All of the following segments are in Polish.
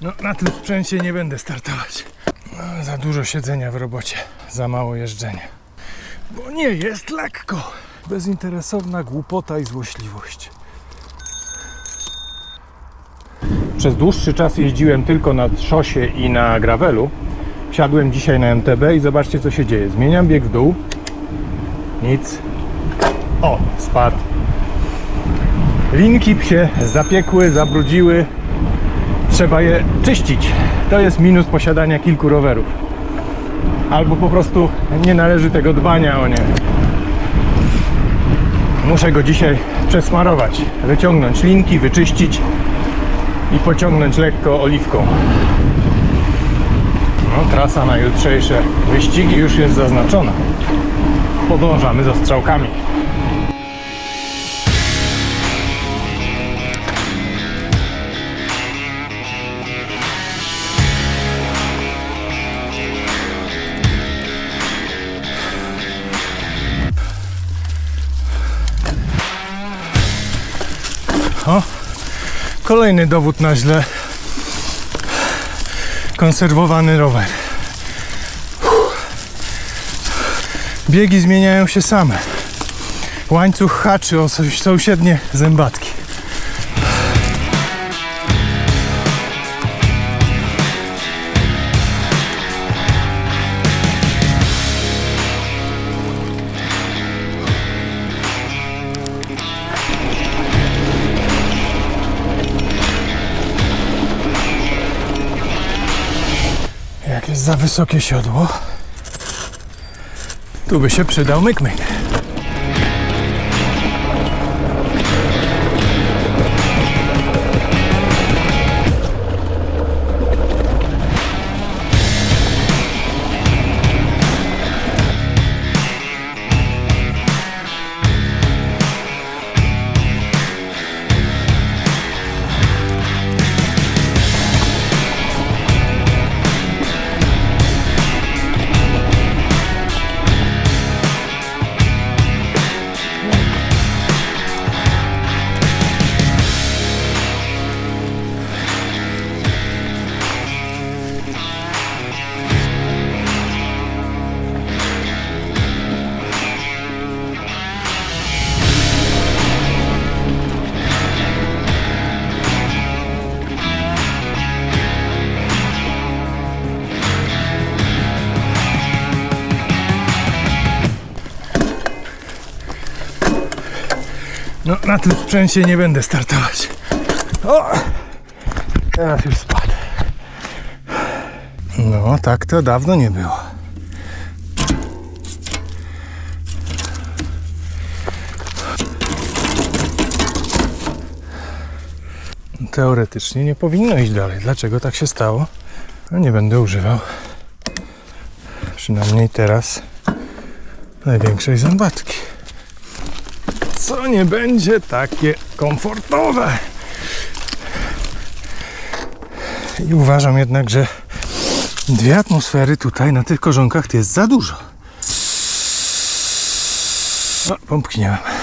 No, na tym sprzęcie nie będę startować. No, za dużo siedzenia w robocie, za mało jeżdżenia. Bo nie jest lekko. Bezinteresowna głupota i złośliwość. Przez dłuższy czas jeździłem tylko na szosie i na gravelu. Wsiadłem dzisiaj na MTB i zobaczcie co się dzieje. Zmieniam bieg w dół. Nic. O, spadł. Linki się zapiekły, zabrudziły. Trzeba je czyścić. To jest minus posiadania kilku rowerów. Albo po prostu nie należy tego dbania o nie. Muszę go dzisiaj przesmarować, wyciągnąć linki, wyczyścić i pociągnąć lekko oliwką. No, trasa na jutrzejsze wyścigi już jest zaznaczona. Podążamy za strzałkami. O, kolejny dowód na źle konserwowany rower. Biegi zmieniają się same. Łańcuch haczy o sąs- sąsiednie zębatki. Za wysokie siodło, tu by się przydał myk-myk. No, na tym sprzęcie nie będę startować. O! Teraz już spadł. No, tak to dawno nie było. Teoretycznie nie powinno iść dalej. Dlaczego tak się stało? No, nie będę używał. Przynajmniej teraz największej zębatki nie będzie takie komfortowe. I uważam jednak, że dwie atmosfery tutaj na tych korzonkach jest za dużo. O, pomknąłem.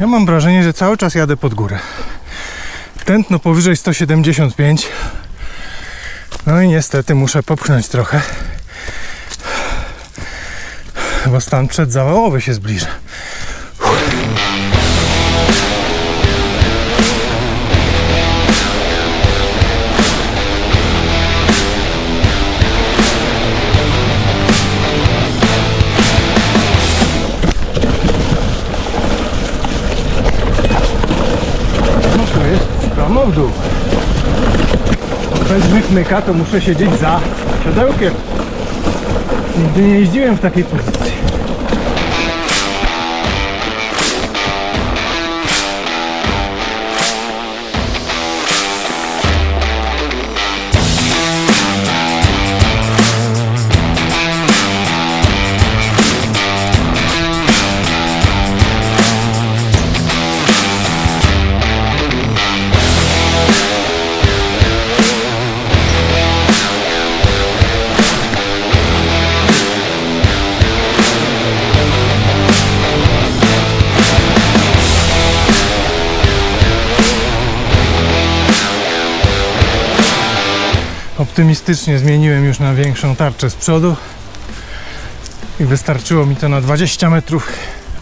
Ja mam wrażenie, że cały czas jadę pod górę. Tętno powyżej 175. No i niestety muszę popchnąć trochę. Bo stan przedzawałowy się zbliża. Wykmyka to muszę siedzieć za siodełkiem. Nigdy nie jeździłem w takiej pozycji. Optymistycznie zmieniłem już na większą tarczę z przodu i wystarczyło mi to na 20 metrów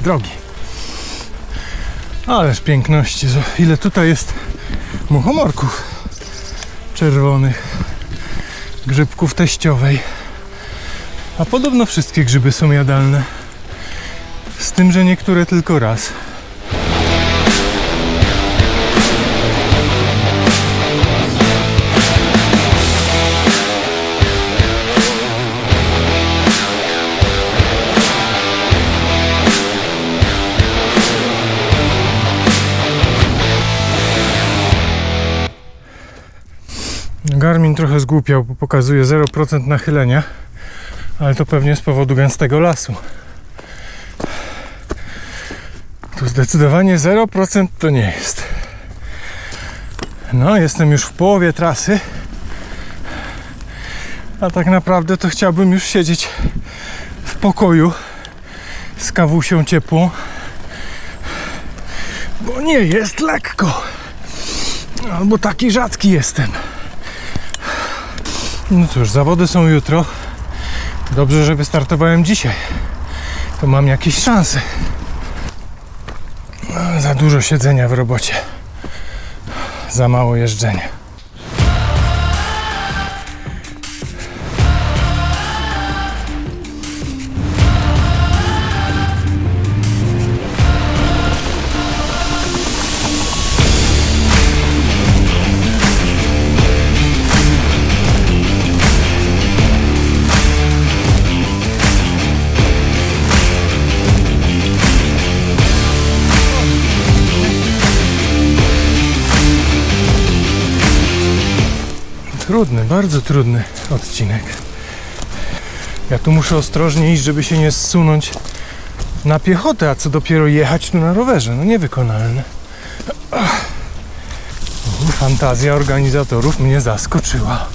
drogi. Ależ piękności, ile tutaj jest muchomorków czerwonych, grzybków teściowej. A podobno wszystkie grzyby są jadalne. Z tym, że niektóre tylko raz. Trochę zgłupiał, bo pokazuje 0% nachylenia, ale to pewnie z powodu gęstego lasu. Tu zdecydowanie 0% to nie jest. No, jestem już w połowie trasy. A tak naprawdę to chciałbym już siedzieć w pokoju z kawusią ciepłą. Bo nie jest lekko. Albo taki rzadki jestem. No cóż, zawody są jutro. Dobrze, że wystartowałem dzisiaj. To mam jakieś szanse. No, Za dużo siedzenia w robocie. Za mało jeżdżenia. Bardzo trudny odcinek. Ja tu muszę ostrożnie iść, żeby się nie zsunąć na piechotę, a co dopiero jechać tu na rowerze. No niewykonalne. Fantazja organizatorów mnie zaskoczyła.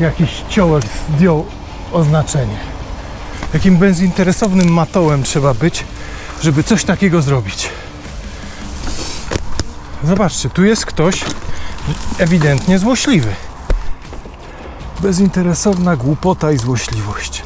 Jakiś ciołek zdjął oznaczenie. Jakim bezinteresownym matołem trzeba być, żeby coś takiego zrobić. Zobaczcie, tu jest ktoś ewidentnie złośliwy. Bezinteresowna głupota i złośliwość.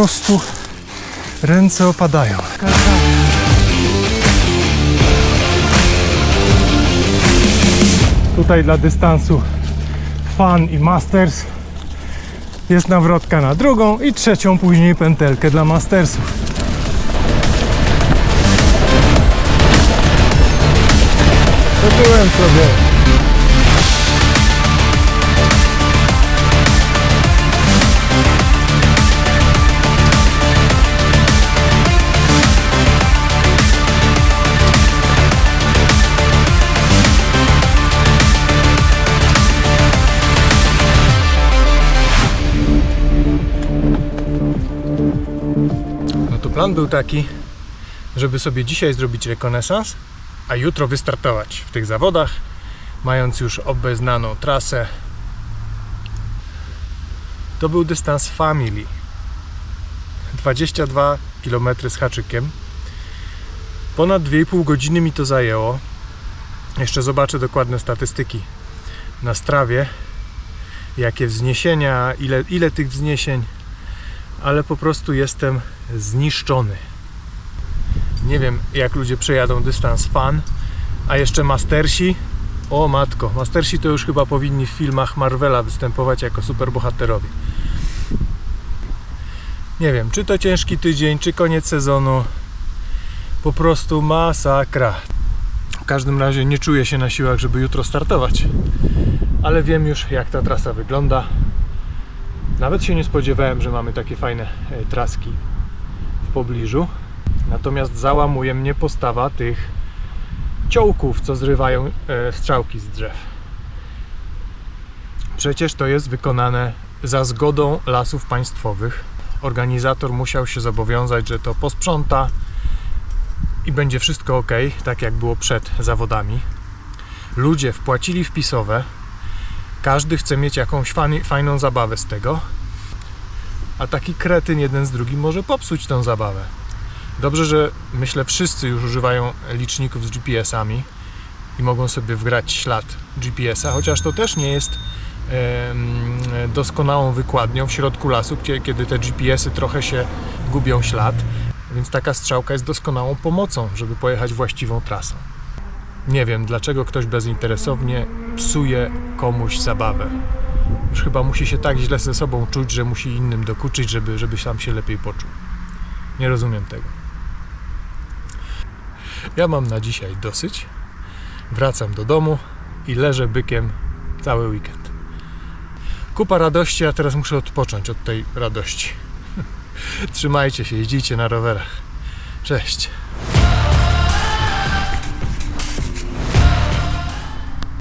Prostu ręce opadają. Tutaj dla dystansu Fan i Masters jest nawrotka na drugą i trzecią później pętelkę dla Mastersów. Poczułem sobie. Plan był taki, żeby sobie dzisiaj zrobić rekonesans, a jutro wystartować w tych zawodach, mając już obeznaną trasę. To był dystans Family. 22 km z haczykiem. Ponad 2,5 godziny mi to zajęło. Jeszcze zobaczę dokładne statystyki na strawie. Jakie wzniesienia, ile, ile tych wzniesień, ale po prostu jestem zniszczony. Nie wiem, jak ludzie przejadą dystans fan, a jeszcze mastersi. O matko, mastersi to już chyba powinni w filmach Marvela występować jako superbohaterowie. Nie wiem, czy to ciężki tydzień, czy koniec sezonu. Po prostu masakra. W każdym razie nie czuję się na siłach, żeby jutro startować. Ale wiem już, jak ta trasa wygląda. Nawet się nie spodziewałem, że mamy takie fajne e, traski pobliżu. Natomiast załamuje mnie postawa tych ciołków, co zrywają e, strzałki z drzew. Przecież to jest wykonane za zgodą lasów państwowych. Organizator musiał się zobowiązać, że to posprząta i będzie wszystko ok, tak jak było przed zawodami. Ludzie wpłacili wpisowe. Każdy chce mieć jakąś fajną zabawę z tego. A taki kretyn jeden z drugim może popsuć tą zabawę. Dobrze, że myślę wszyscy już używają liczników z GPS-ami i mogą sobie wgrać ślad GPS-a, chociaż to też nie jest doskonałą wykładnią w środku lasu, gdzie, kiedy te GPS-y trochę się gubią ślad, więc taka strzałka jest doskonałą pomocą, żeby pojechać właściwą trasą. Nie wiem, dlaczego ktoś bezinteresownie psuje komuś zabawę. Już chyba musi się tak źle ze sobą czuć, że musi innym dokuczyć, żeby, żeby sam się lepiej poczuł. Nie rozumiem tego. Ja mam na dzisiaj dosyć. Wracam do domu i leżę bykiem cały weekend. Kupa radości, a teraz muszę odpocząć od tej radości. Trzymajcie się, jeździcie na rowerach. Cześć.